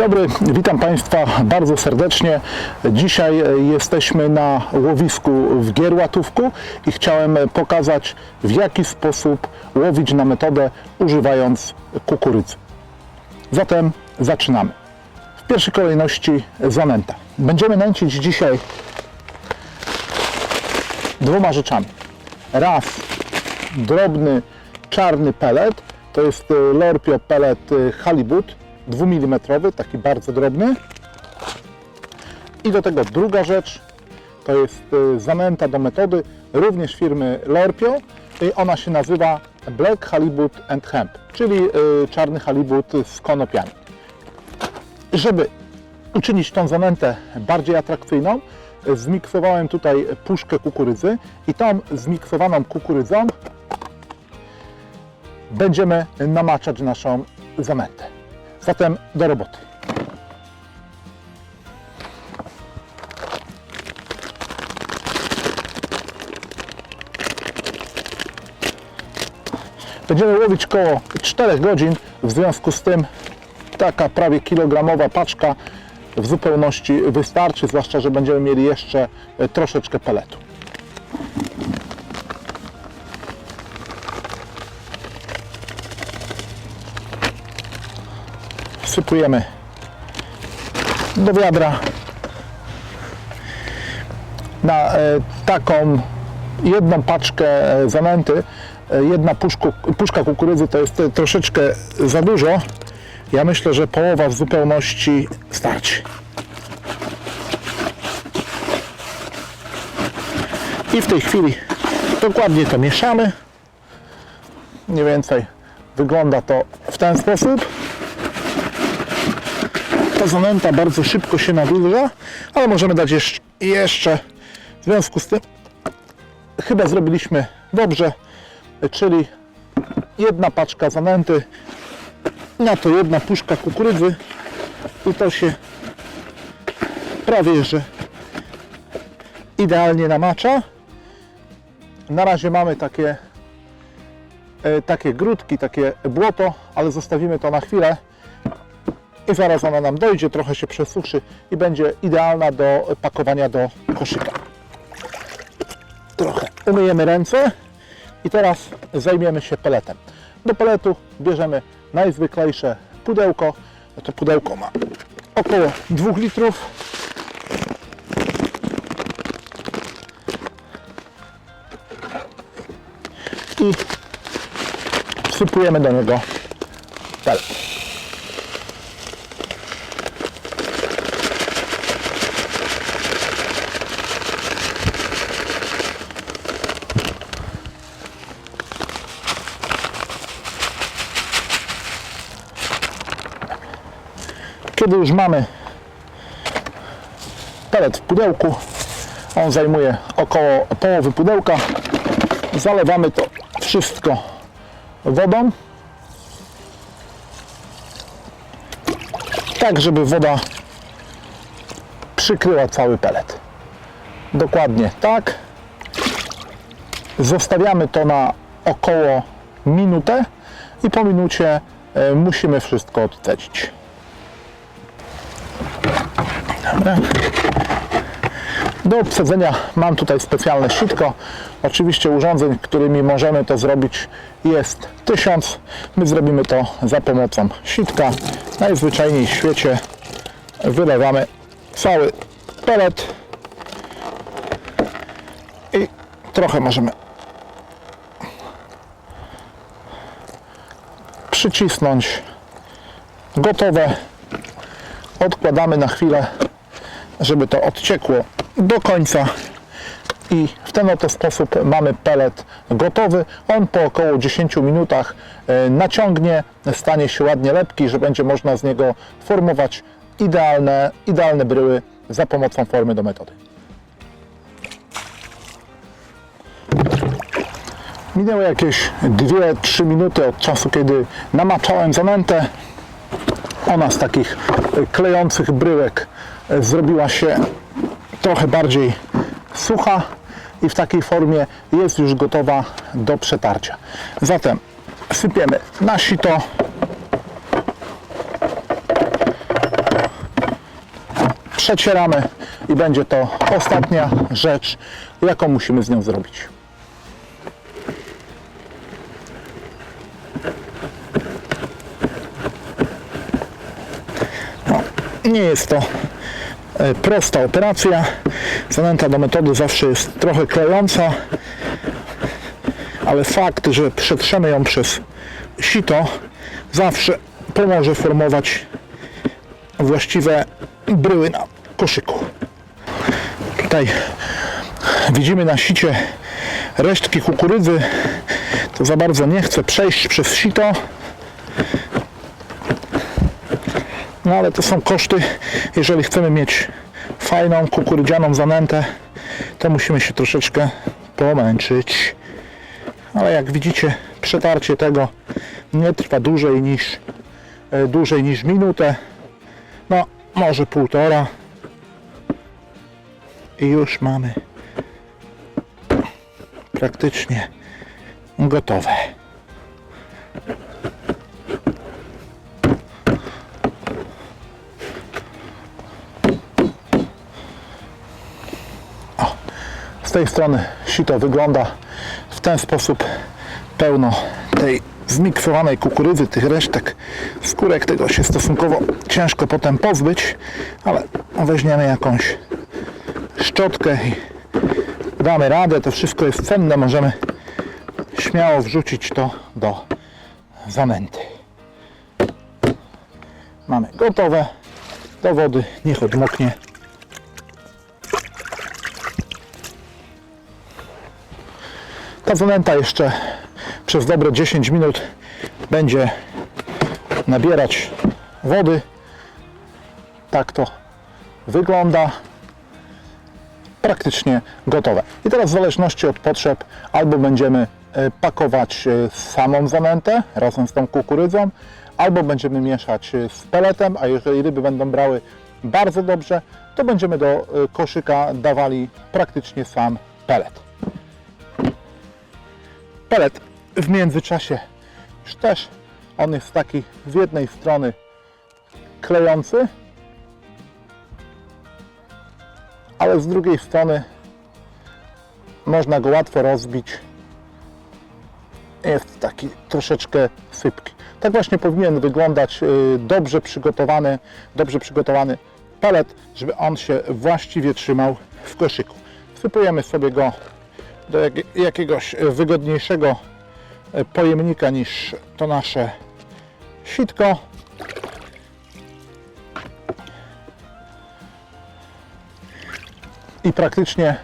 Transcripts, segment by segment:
dobry, witam Państwa bardzo serdecznie. Dzisiaj e, jesteśmy na łowisku w Gierłatówku i chciałem pokazać w jaki sposób łowić na metodę używając kukurydzy. Zatem zaczynamy. W pierwszej kolejności zanęta. Będziemy nęcić dzisiaj dwoma rzeczami. Raz drobny czarny pelet, to jest e, Lorpio pelet e, halibut 2 mm, taki bardzo drobny. I do tego druga rzecz, to jest e, zanęta do metody, również firmy Lorpio. Ona się nazywa Black Halibut and Hemp, czyli e, czarny halibut z konopiami. Żeby uczynić tą zanętę bardziej atrakcyjną, zmiksowałem tutaj puszkę kukurydzy i tą zmiksowaną kukurydzą będziemy namaczać naszą zanętę. Zatem do roboty. Będziemy łowić koło 4 godzin, w związku z tym taka prawie kilogramowa paczka w zupełności wystarczy, zwłaszcza, że będziemy mieli jeszcze troszeczkę peletu. Wsypujemy do wiadra na e, taką jedną paczkę e, zanęty, e, jedna puszku, puszka kukurydzy to jest troszeczkę za dużo. Ja myślę, że połowa w zupełności starczy. I w tej chwili dokładnie to mieszamy. Mniej więcej wygląda to w ten sposób. Ta zanęta bardzo szybko się nawilża, ale możemy dać jeszcze, w związku z tym chyba zrobiliśmy dobrze, czyli jedna paczka zanęty, na to jedna puszka kukurydzy i to się prawie że idealnie namacza. Na razie mamy takie, e, takie grudki, takie błoto, ale zostawimy to na chwilę i zaraz ona nam dojdzie, trochę się przesuszy i będzie idealna do pakowania do koszyka. Trochę umyjemy ręce i teraz zajmiemy się peletem. Do peletu bierzemy najzwyklejsze pudełko. To pudełko ma około 2 litrów. I wsypujemy do niego pelet. Kiedy już mamy pelet w pudełku, on zajmuje około połowy pudełka, zalewamy to wszystko wodą, tak żeby woda przykryła cały pelet. Dokładnie tak. Zostawiamy to na około minutę i po minucie e, musimy wszystko odcedzić. Dobra. Do obsadzenia mam tutaj specjalne sitko. Oczywiście urządzeń, którymi możemy to zrobić jest tysiąc. My zrobimy to za pomocą sitka. Najzwyczajniej w świecie wylewamy cały pelet i trochę możemy przycisnąć. Gotowe. Odkładamy na chwilę żeby to odciekło do końca i w ten oto sposób mamy pelet gotowy. On po około 10 minutach e, naciągnie, stanie się ładnie lepki, że będzie można z niego formować idealne, idealne bryły za pomocą formy do metody. Minęły jakieś 2-3 minuty od czasu, kiedy namaczałem zanętę. Ona z takich klejących bryłek zrobiła się trochę bardziej sucha i w takiej formie jest już gotowa do przetarcia. Zatem sypiemy na sito. przecieramy i będzie to ostatnia rzecz, jaką musimy z nią zrobić. No, nie jest to prosta operacja. Zanęta do metody zawsze jest trochę klejąca, ale fakt, że przetrzemy ją przez sito zawsze pomoże formować właściwe bryły na koszyku. Tutaj widzimy na sicie resztki kukurydzy. To za bardzo nie chce przejść przez sito. No ale to są koszty. Jeżeli chcemy mieć fajną kukurydzianą zanętę, to musimy się troszeczkę pomęczyć. Ale jak widzicie, przetarcie tego nie trwa dłużej niż, e, dłużej niż minutę. No, może półtora. I już mamy praktycznie gotowe. Z tej strony sito wygląda w ten sposób pełno tej zmiksowanej kukurydzy, tych resztek skórek, tego się stosunkowo ciężko potem pozbyć, ale weźmiemy jakąś szczotkę i damy radę, to wszystko jest cenne, możemy śmiało wrzucić to do zanęty. Mamy gotowe do wody, niech odmoknie. Ta zanęta jeszcze przez dobre 10 minut będzie nabierać wody. Tak to wygląda. Praktycznie gotowe. I teraz w zależności od potrzeb albo będziemy e, pakować e, samą zanętę razem z tą kukurydzą, albo będziemy mieszać e, z peletem, a jeżeli ryby będą brały bardzo dobrze, to będziemy do koszyka dawali praktycznie sam pelet. Pelet w międzyczasie też on jest taki z jednej strony klejący, ale z drugiej strony można go łatwo rozbić. Jest taki troszeczkę sypki. Tak właśnie powinien wyglądać y, dobrze przygotowany, dobrze przygotowany pelet, żeby on się właściwie trzymał w koszyku. Wsypujemy sobie go do jak- jakiegoś wygodniejszego e, pojemnika niż to nasze sitko. I praktycznie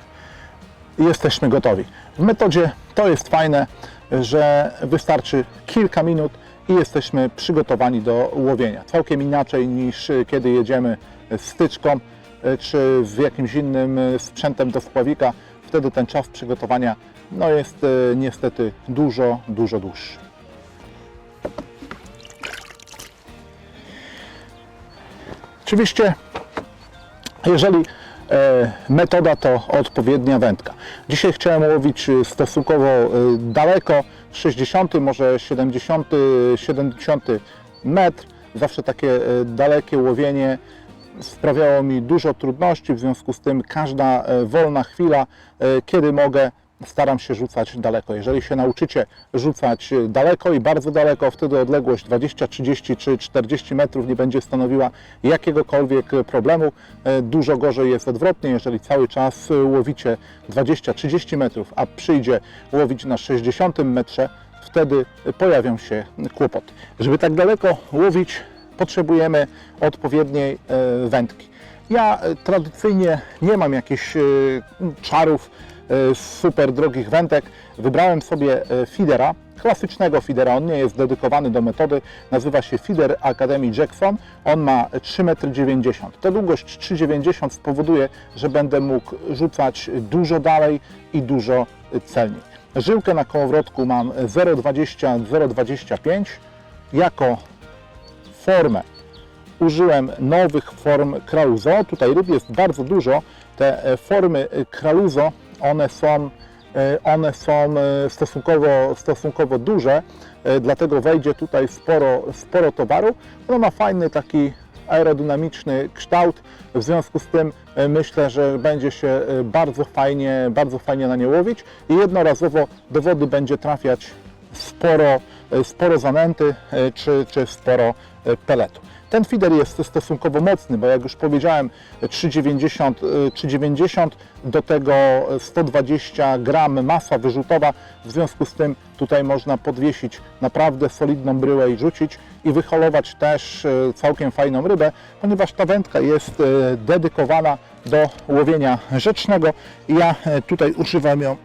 jesteśmy gotowi. W metodzie to jest fajne, że wystarczy kilka minut i jesteśmy przygotowani do łowienia. Całkiem inaczej niż e, kiedy jedziemy styczką e, czy z jakimś innym e, sprzętem do spławika. Wtedy ten czas przygotowania no jest e, niestety dużo, dużo dłuższy. Oczywiście jeżeli e, metoda to odpowiednia wędka. Dzisiaj chciałem łowić e, stosunkowo daleko, 60, może 70, 70 metr. Zawsze takie dalekie łowienie sprawiało mi dużo trudności, w związku z tym każda e, wolna chwila, e, kiedy mogę, staram się rzucać daleko. Jeżeli się nauczycie rzucać e, daleko i bardzo daleko, wtedy odległość 20, 30 czy 40 metrów nie będzie stanowiła jakiegokolwiek problemu. Dużo gorzej jest odwrotnie, jeżeli cały czas łowicie 20-30 metrów, a przyjdzie łowić na 60 metrze, wtedy pojawią się kłopoty. Żeby tak daleko łowić, potrzebujemy odpowiedniej e, wędki. Ja e, tradycyjnie nie mam jakichś e, czarów super drogich wędek. Wybrałem sobie feedera, klasycznego feedera. On nie jest dedykowany do metody. Nazywa się Feeder Academy Jackson. On ma 3,90 m. Ta długość 3,90 m spowoduje, że będę mógł rzucać dużo dalej i dużo celniej. Żyłkę na kołowrotku mam 0,20-0,25 jako formę użyłem nowych form Kraluzo. Tutaj ryb jest bardzo dużo. Te e, formy e, Kraluzo, one są, e, one są stosunkowo, stosunkowo duże, dlatego wejdzie tutaj sporo, sporo towaru. Ono ma fajny taki, aerodynamiczny kształt. W związku z tym myślę, że będzie się bardzo fajnie, bardzo fajnie na nie łowić i jednorazowo do wody będzie trafiać sporo, sporo zanęty czy, czy sporo peletu. Ten feeder jest stosunkowo mocny, bo jak już powiedziałem 3,90 e, 3,90 do tego 120 gram masa wyrzutowa, w związku z tym tutaj można podwiesić naprawdę solidną bryłę i rzucić i wyholować też e, całkiem fajną rybę, ponieważ ta wędka jest e, dedykowana do łowienia rzecznego i ja e, tutaj używam ją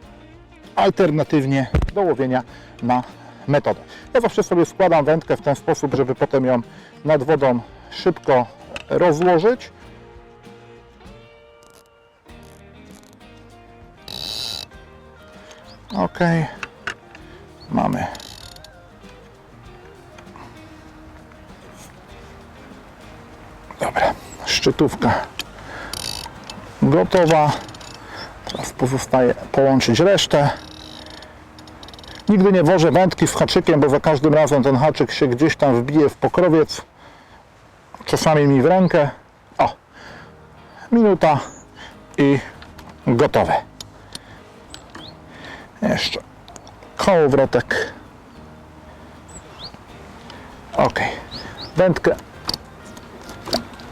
alternatywnie do łowienia na metodę. Ja zawsze sobie składam wędkę w ten sposób, żeby potem ją nad wodą szybko rozłożyć. Ok, mamy. Dobra, szczytówka gotowa. Teraz pozostaje połączyć resztę. Nigdy nie wożę wędki z haczykiem, bo za każdym razem ten haczyk się gdzieś tam wbije w pokrowiec. Czasami mi w rękę. O, minuta i gotowe. Jeszcze kołowrotek. Ok. Wędkę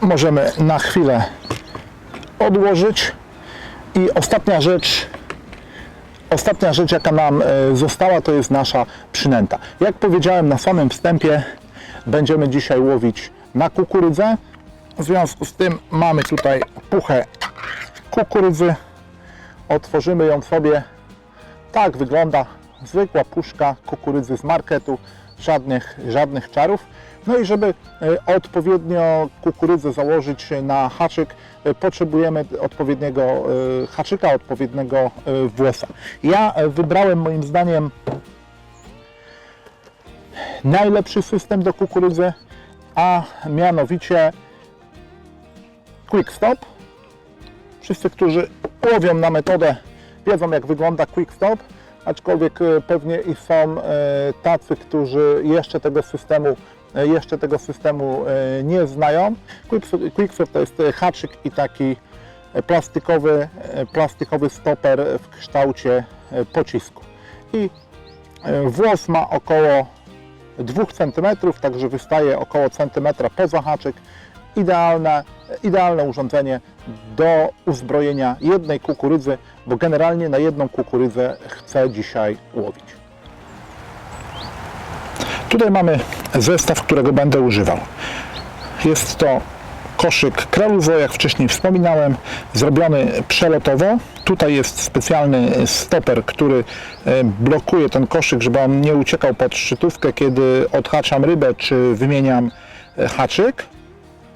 możemy na chwilę odłożyć. I ostatnia rzecz, ostatnia rzecz, jaka nam e, została, to jest nasza przynęta. Jak powiedziałem na samym wstępie, będziemy dzisiaj łowić na kukurydzę. W związku z tym mamy tutaj puchę kukurydzy. Otworzymy ją sobie. Tak wygląda zwykła puszka kukurydzy z marketu. Żadnych, żadnych czarów. No i żeby e, odpowiednio kukurydzę założyć na haczyk, e, potrzebujemy odpowiedniego e, haczyka, odpowiedniego włosa. Ja wybrałem moim zdaniem najlepszy system do kukurydzy, a mianowicie Quick Stop. Wszyscy, którzy łowią na metodę, wiedzą jak wygląda Quick Stop, aczkolwiek pewnie i są tacy, którzy jeszcze tego systemu jeszcze tego systemu e, nie znają. Quick- Quickstop to jest e, haczyk i taki e, plastikowy, e, plastikowy stoper w kształcie e, pocisku. I e, włos ma około 2 cm, także wystaje około centymetra poza haczyk. Idealne, idealne urządzenie do uzbrojenia jednej kukurydzy, bo generalnie na jedną kukurydzę chcę dzisiaj łowić. Tutaj mamy zestaw, którego będę używał. Jest to koszyk Kreluzo, jak wcześniej wspominałem, zrobiony przelotowo. Tutaj jest specjalny stoper, który e, blokuje ten koszyk, żeby on nie uciekał pod szczytówkę, kiedy odhaczam rybę czy wymieniam e, haczyk.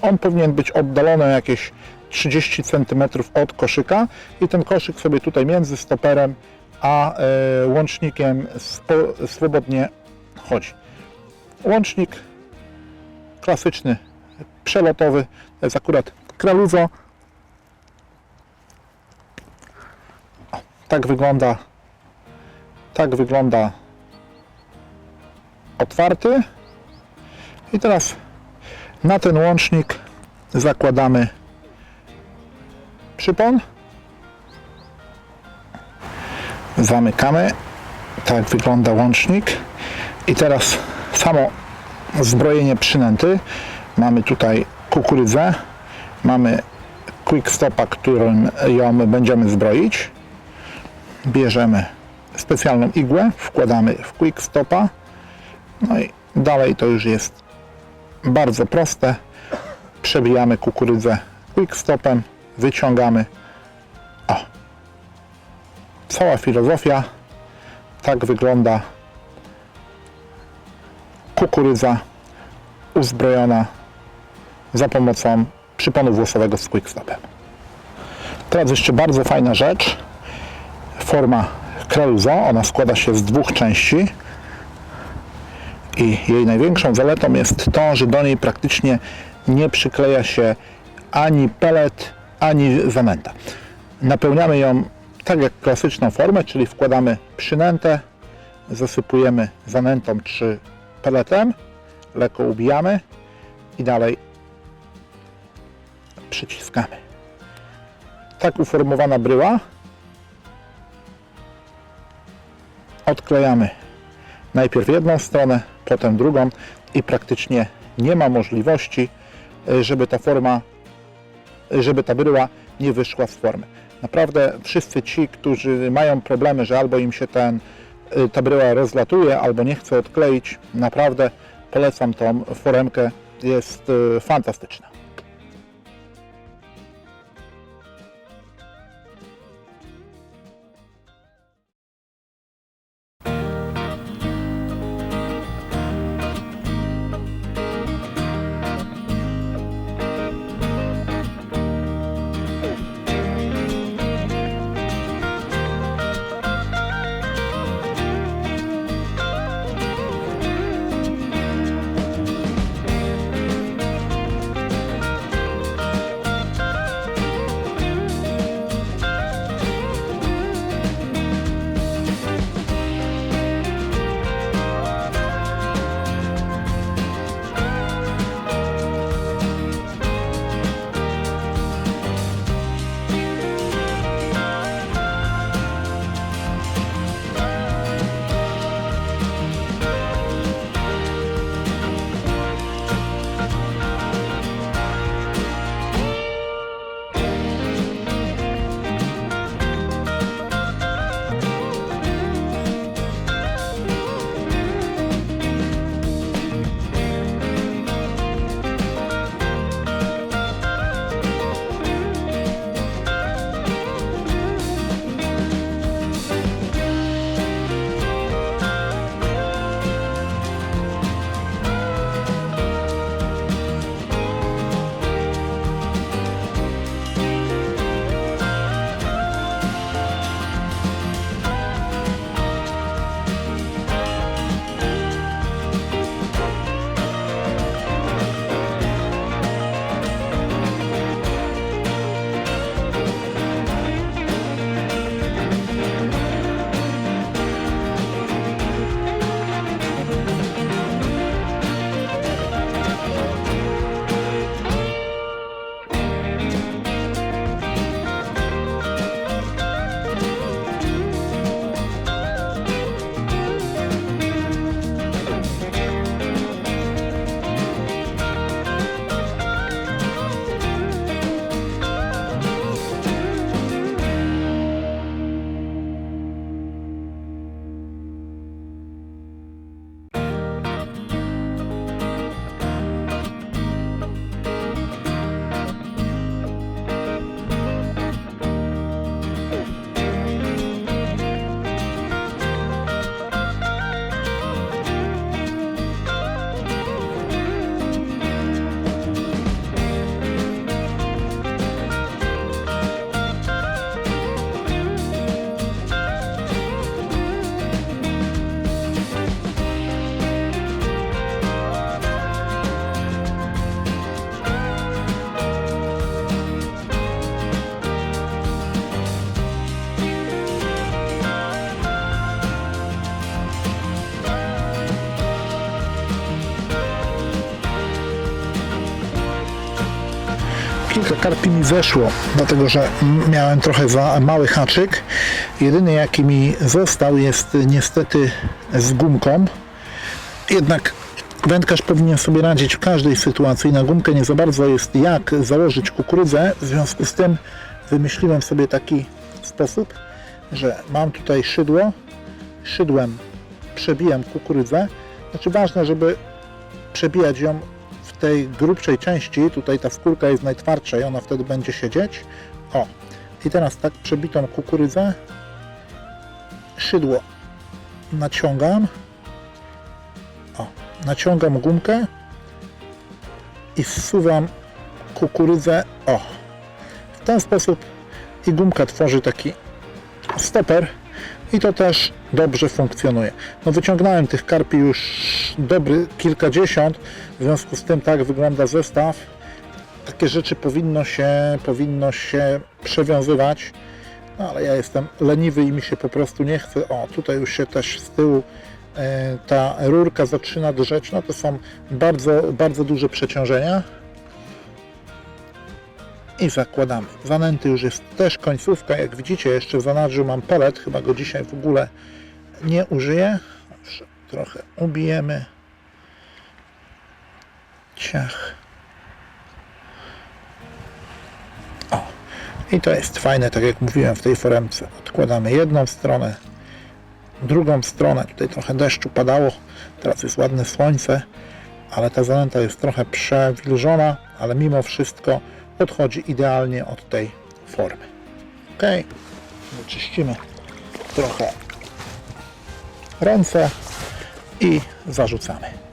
On powinien być oddalony jakieś 30 cm od koszyka i ten koszyk sobie tutaj między stoperem a e, łącznikiem swobodnie chodzi. Łącznik klasyczny, przelotowy, to jest akurat Kraluzo. Tak wygląda tak wygląda otwarty. I teraz na ten łącznik zakładamy przypon. Zamykamy. Tak wygląda łącznik. I teraz samo zbrojenie przynęty. Mamy tutaj kukurydzę. Mamy quick stopa, którym ją będziemy zbroić. Bierzemy specjalną igłę wkładamy w quick stopa. No i dalej to już jest bardzo proste. Przebijamy kukurydzę quick stopem wyciągamy. O! Cała filozofia. Tak wygląda kukurydza uzbrojona za pomocą przyponu włosowego z quickstopem. Teraz jeszcze bardzo fajna rzecz. Forma Kreluzo, ona składa się z dwóch części i jej największą zaletą jest to, że do niej praktycznie nie przykleja się ani pelet, ani zanęta. Napełniamy ją tak jak klasyczną formę, czyli wkładamy przynętę, zasypujemy zanętą czy peletem, lekko ubijamy i dalej przyciskamy. Tak uformowana bryła. Odklejamy najpierw jedną stronę, potem drugą i praktycznie nie ma możliwości, żeby ta forma, żeby ta bryła nie wyszła z formy. Naprawdę wszyscy ci, którzy mają problemy, że albo im się ten, ta bryła rozlatuje, albo nie chce odkleić, naprawdę polecam tą foremkę, jest e, fantastyczna. Kilka karpi mi weszło, dlatego że miałem trochę za mały haczyk. Jedyny jaki mi został jest niestety z gumką. Jednak wędkarz powinien sobie radzić w każdej sytuacji. Na gumkę nie za bardzo jest jak założyć kukurydzę. W związku z tym wymyśliłem sobie taki sposób, że mam tutaj szydło. Szydłem przebijam kukurydzę. Znaczy ważne, żeby przebijać ją tej grubszej części, tutaj ta skórka jest najtwardsza i ona wtedy będzie siedzieć. O, i teraz tak przebitą kukurydzę, szydło naciągam, o, naciągam gumkę i zsuwam kukurydzę, o, w ten sposób i gumka tworzy taki stoper i to też dobrze funkcjonuje. No wyciągnąłem tych karpi już dobry kilkadziesiąt, w związku z tym tak wygląda zestaw. Takie rzeczy powinno się, powinno się przewiązywać, no ale ja jestem leniwy i mi się po prostu nie chce. O, tutaj już się też z tyłu e, ta rurka zaczyna drzeć, no to są bardzo, bardzo duże przeciążenia. I zakładamy. Zanęty już jest też końcówka, jak widzicie jeszcze w zanadrzu mam pelet, chyba go dzisiaj w ogóle nie użyję. Trochę ubijemy. Ciach. O, i to jest fajne, tak jak mówiłem w tej foremce. Odkładamy jedną stronę, drugą stronę. Tutaj trochę deszczu padało, teraz jest ładne słońce, ale ta zanęta jest trochę przewilżona, ale mimo wszystko podchodzi idealnie od tej formy. Ok, wyczyścimy trochę ręce i zarzucamy.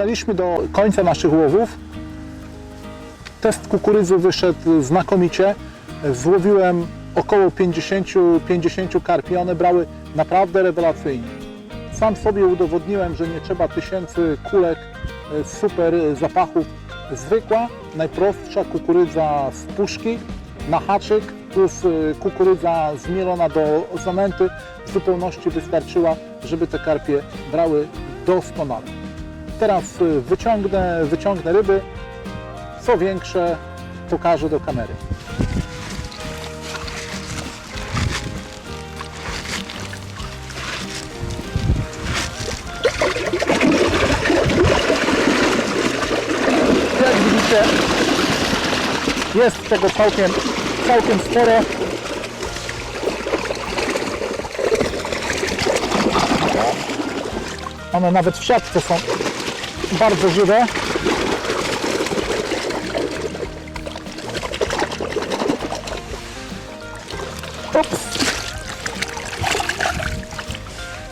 Dobrnęliśmy do końca naszych łowów. Test kukurydzy wyszedł znakomicie. Złowiłem około 50, 50 karpi. One brały naprawdę rewelacyjnie. Sam sobie udowodniłem, że nie trzeba tysięcy kulek, e, super zapachów. Zwykła, najprostsza kukurydza z puszki na haczyk plus e, kukurydza zmielona do zanęty w zupełności wystarczyła, żeby te karpie brały doskonale. Teraz y, wyciągnę, wyciągnę ryby. Co większe, pokażę do kamery. widzicie, jest tego całkiem, całkiem sporo. One nawet w siatce są bardzo żywe. Ups.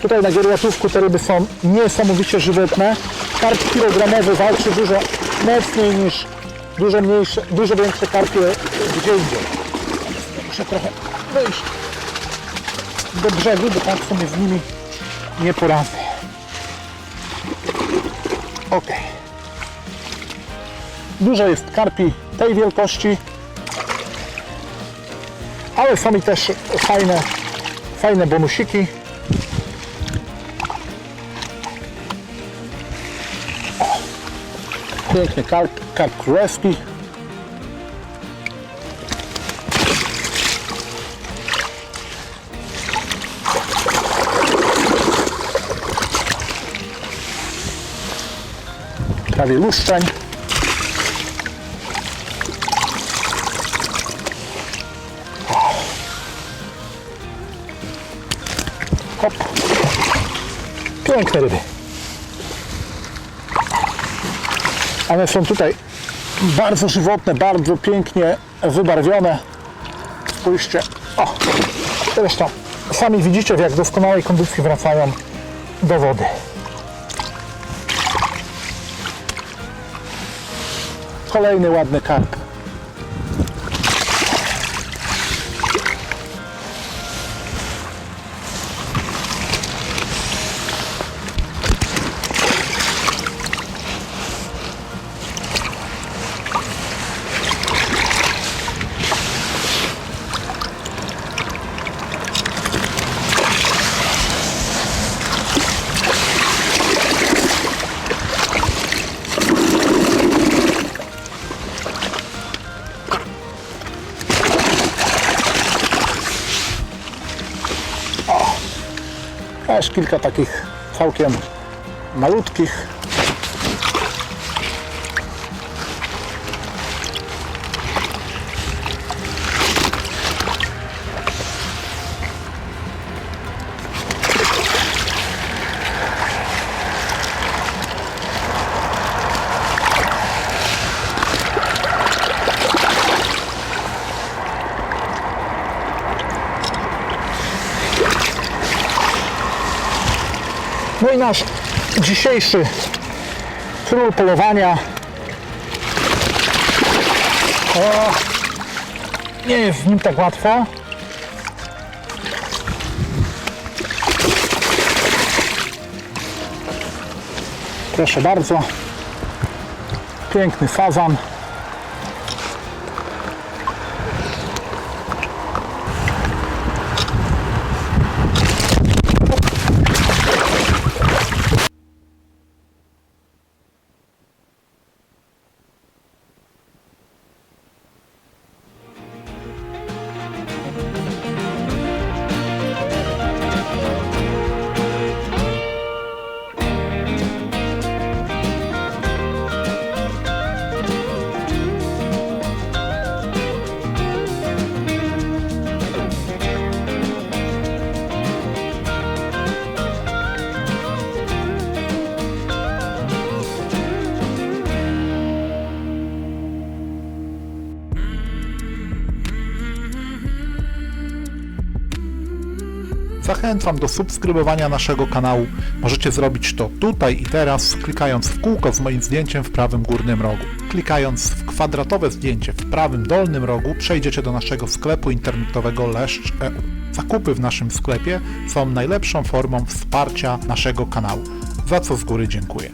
Tutaj na gierłatówku te ryby są niesamowicie żywotne. Karp kilogramowy walczy dużo mocniej niż dużo mniejsze, dużo większe karpie gdzie indziej. Muszę trochę wyjść do brzegu, bo tak sobie z nimi nie poradzę. Ok. Dużo jest karpi tej wielkości, ale są i też fajne, fajne bonusiki. Piękny karp, karp królewski. Prawie luszczeń. Hop. Piękne ryby. One są tutaj bardzo żywotne, bardzo pięknie wybarwione. Spójrzcie. O, zresztą sami widzicie w jak doskonałej kondycji wracają do wody. Kolejny ładny karp. Kilka takich całkiem malutkich. Nasz dzisiejszy król polowania. O, nie jest z nim tak łatwo. Proszę bardzo. Piękny fazan. Zachęcam do subskrybowania naszego kanału. Możecie zrobić to tutaj i teraz, klikając w kółko z moim zdjęciem w prawym górnym rogu. Klikając w kwadratowe zdjęcie w prawym dolnym rogu, przejdziecie do naszego sklepu internetowego Leszcz.eu. Zakupy w naszym sklepie są najlepszą formą wsparcia naszego kanału, za co z góry dziękuję.